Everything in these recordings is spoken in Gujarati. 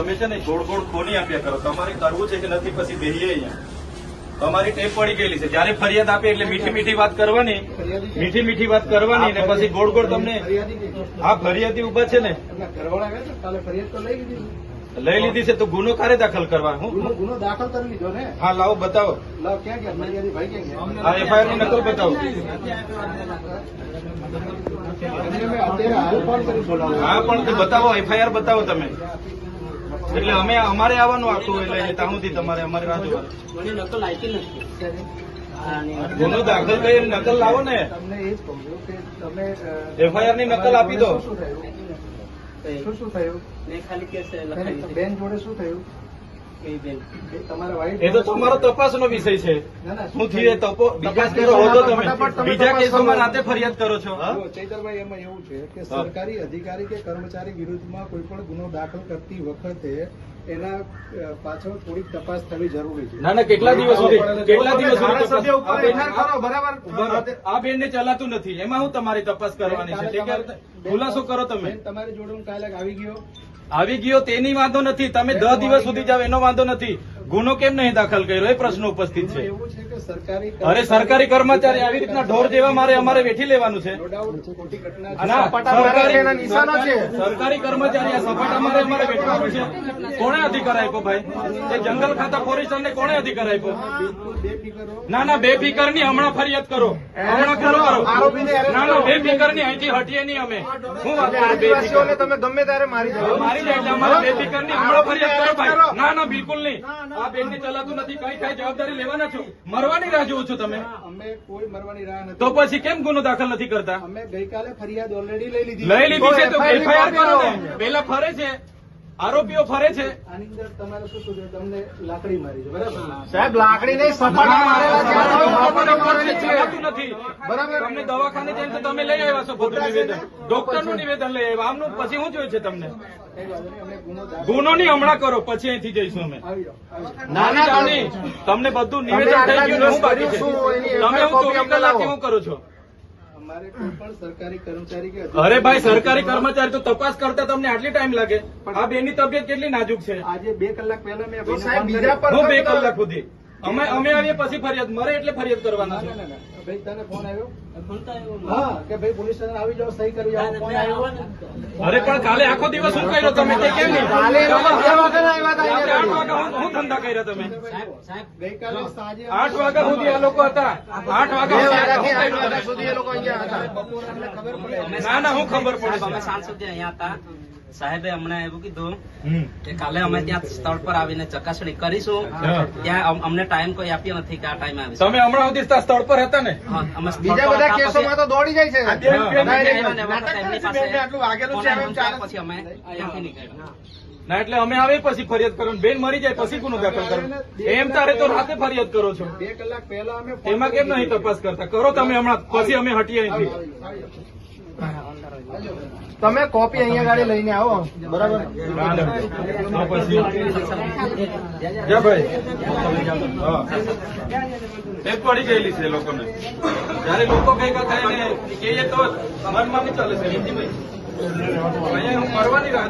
તમે છે ને ગોળ ગોળ ખોની આપ્યા કરો. તમારે કરવું છે કે નથી, પછી બેહીએ અહીંયા. તમારી ટેપ પડી ગયેલી છે. જયારે ફરિયાદ આપે એટલે મીઠી મીઠી વાત કરવાની, મીઠી મીઠી વાત કરવાની ને પછી ગોળ ગોળ તમને આ ફરિયાદી ઊભા છે ને. લઈ લીધી છે, તો ગુનો ક્યારે દાખલ કરવા? હું ગુનો દાખલ કરી લીધો ને હા, લાવો, બતાવો. લાવ ક્યાં ભાઈ ક્યાં એફઆઈઆરની નકલ બતાવો. હા, પણ બતાવો એફઆઈઆર બતાવો તમે. એટલે અમે અમારે આવવાનું આખું એટલે અહીંયા તમારે અમારે રાહ જોવાની. નકલ આપી નથી. ગુનો દાખલ કરી નકલ લાવો ને. તમને એ જ કહું કે તમે FIR ની નકલ આપી દો. શું શું શું થયું? મેં ખાલી કેસ બેન- લખાવી છે બેન જોડે શું થયું? એ બેન? એ તમારા વાઈફ એ તો તમારો તપાસનો વિષય છે. ના, ના, શું થયું? તપો તપાસ કરો હો તમે. બીજા કેસોમાં કરો. ફરિયાદ કરો છો. ચૈતરભાઈ એમાં એવું છે કે સરકારી અધિકારી કે કર્મચારી વિરુદ્ધમાં કોઈ પણ ગુનો દાખલ કરતી વખતે એના પાછળ થોડીક તપાસ થવી જરૂરી છે. ના ના કેટલા દિવસ સુધી? કેટલા દિવસ સુધી આ બેન- બરાબર. આ બેન ને ચલાતું નથી. એમાં હું તમારી તપાસ કરવાની છે. ઠીક ખુલાસો કરો તમે. તમારી જોડે હું કાલે આવી ગયો. આવી ગયો તેની વાંધો નથી. તમે દસ દિવસ સુધી જાવ એનો વાંધો નથી. ગુનો કેમ નહીં દાખલ કર્યો? એ પ્રશ્ન ઉપસ્થિત છે અરે સરકારી કર્મચારી આવી રીતના ઢોર જેવા મારે અમારે વેઠી લેવાનું છે. સરકારી- કર્મચારી આ સપાટા મારે અમારે વેઠવાનું છે. કોણે અધિકાર આપ્યો ભાઈ? એ જંગલ ખાતા ફોરેસ્ટર ને કોણે અધિકાર આપ્યો. ના ના બે ફિકરની હમણાં ફરિયાદ કરો. હમણાં કરો. ના ના બે ફિકરની અહીંથી હટીએ નહીં અમે. શું વાત તમે ગમે ત્યારે મારી જાઓ. મારી જાય અમારે બે ફિકરની હમણાં ફરિયાદ કરો ભાઈ. ના ના બિલકુલ નહીં. આ બેન ને ચલાતું નથી. કઈ કઈ જવાબદારી લેવાના છો? મરવાની રાહ જોવો છો તમે અમે કોઈ મરવાની રાહ નથી તો પછી કેમ ગુનો દાખલ નથી કરતા અમે ગઈકાલે ફરિયાદ ઓલરેડી લઈ લીધી લઈ લીધી છે તો એફઆઈઆર કરો ને પેલા ફરે છે આરોપીઓ ફરે છે આની અંદર તમારે શું શું તમને લાકડી મારી છે બરાબર સાહેબ લાકડી નહીં સપાટા મારેલા છે. બરાબર? તમને દવાખાને જઈને તો તમે લઈ આવ્યા છો બધું નિવેદન. ડોક્ટરનું નિવેદન લઈ આવ્યા. આમનું પછી શું જોયું છે તમને? કઈ વાંધો નહીં અમે ગુનો ની હમણાં કરો પછી અહીંથી જઈશું અમે. નાના જાઓ આવી જાઓ. ના, ના, ના, નહીં. તમને બધું નિવેદન થઈ ગયું હું બાકી છે. તમે હું કોપી ચોવીસ કલાકથી હું કરું છો? અમારે કોઈ પણ સરકારી કર્મચારી કે અરે ભાઈ સરકારી કર્મચારી તો તપાસ કરતા તમને આટલી ટાઈમ લાગે? આ બેની તબિયત કેટલી નાજુક છે? આજે બે કલાક પહેલા મેં હું બે કલાક સુધી. અમે અમે આવીએ પછી ફરિયાદ. મરે એટલે ફરિયાદ કરવાના છે. ના, ના, ના. ભાઈ તને ફોન આવ્યો? હા કે ભાઈ પોલીસ સ્ટેશન આવી જાઓ સહી કરી જાઓ ફોન આવ્યો. અરે પણ કાલે આખો દિવસ શું કર્યો તમે? તે કેમ નહીં? કાલે અમે બે વખત આવ્યા હતા. રાત્રે અહીંયા આઠ વાગ્યા હું- હું ધંધા કર્યા તમે? ગઈકાલે સાંજે આઠ વાગ્યા સુધી આ લોકો હતા. આઠ વાગ્યા સુધી આઠ વાગ્યા સુધી એ લોકો અહીંયા હતા. ખબર ના ના હું ખબર અમે પડે સાંજ સુધી અહીંયા હતા. સાહેબે અમને એવું કીધું કે કાલે અમે ત્યાં સ્થળ પર આવીને ચકાસણી કરીશું. ત્યાં અમને ટાઈમ કોઈ આપ્યો નથી કે આ ટાઈમ આવી તમે હમણાં સુધી સ્થળ પર હતા ને? અમે બીજા બધા કેસોમાં તો દોડી જાય છે. પછી અમે અહીંયાથી નીકળ્યા. ના એટલે અમે આવે પછી ફરિયાદ કરો બેન મરી જાય પછી ગુનો દાખલ કરો એમ તારે તો રાતે ફરિયાદ કરો છો. બે કલાક પહેલા અમે એમાં કેમ નહીં તપાસ કરતા? કરો તમે હમણાં પછી અમે હટીએ આવી અહીંથી. તમે કોપી અહીંયા ગાડી લઈને આવો. બરાબર? ના, ના. તો પછી જા ભાઈ. એ પડી ગયેલી છે લોકોને. જયારે લોકો ભેગા થાય કહીએ તો ચાલે છે. અહીંયા હું કરવાની રાહ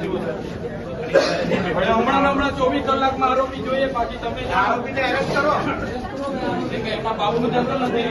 હમણાં હમણાં ચોવીસ કલાકમાં આરોપી જોઈએ બાકી તમે આરોપીને એરેસ્ટ કરો. એમાં બાબુનું જંગલ નથી.